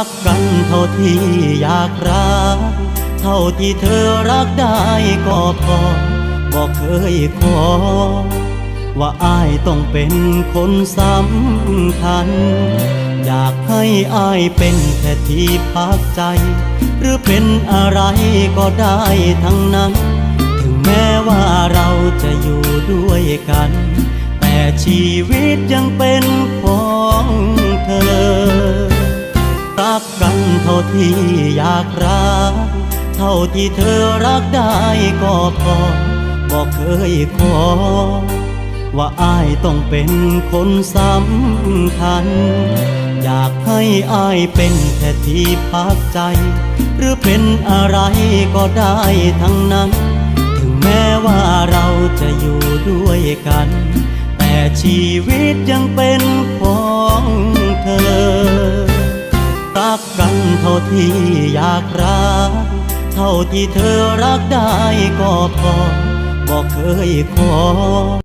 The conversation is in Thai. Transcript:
รักกันเท่าที่อยากรัก เท่าที่เธอรักได้ก็พอบอกเคยขอ ว่าอายต้องเป็นคนสำคัญ อยากให้อายเป็นแค่ที่พักใจ หรือเป็นอะไรก็ได้ทั้งนั้น ถึงแม้ว่าเราจะอยู่ด้วยกัน แต่ชีวิตยังเป็นของ รักกันเท่าที่อยากรัก เท่าที่เธอรักได้ก็พอบอกเคยขอ ว่าอายต้องเป็นคนสำคัญ อยากให้อายเป็นแค่ที่พักใจ หรือเป็นอะไรก็ได้ทั้งนั้น ถึงแม้ว่าเราจะอยู่ด้วยกัน แต่ชีวิตยังเป็น ที่อยากรัก เท่าที่เธอรักได้ก็พอบอกเคยขอ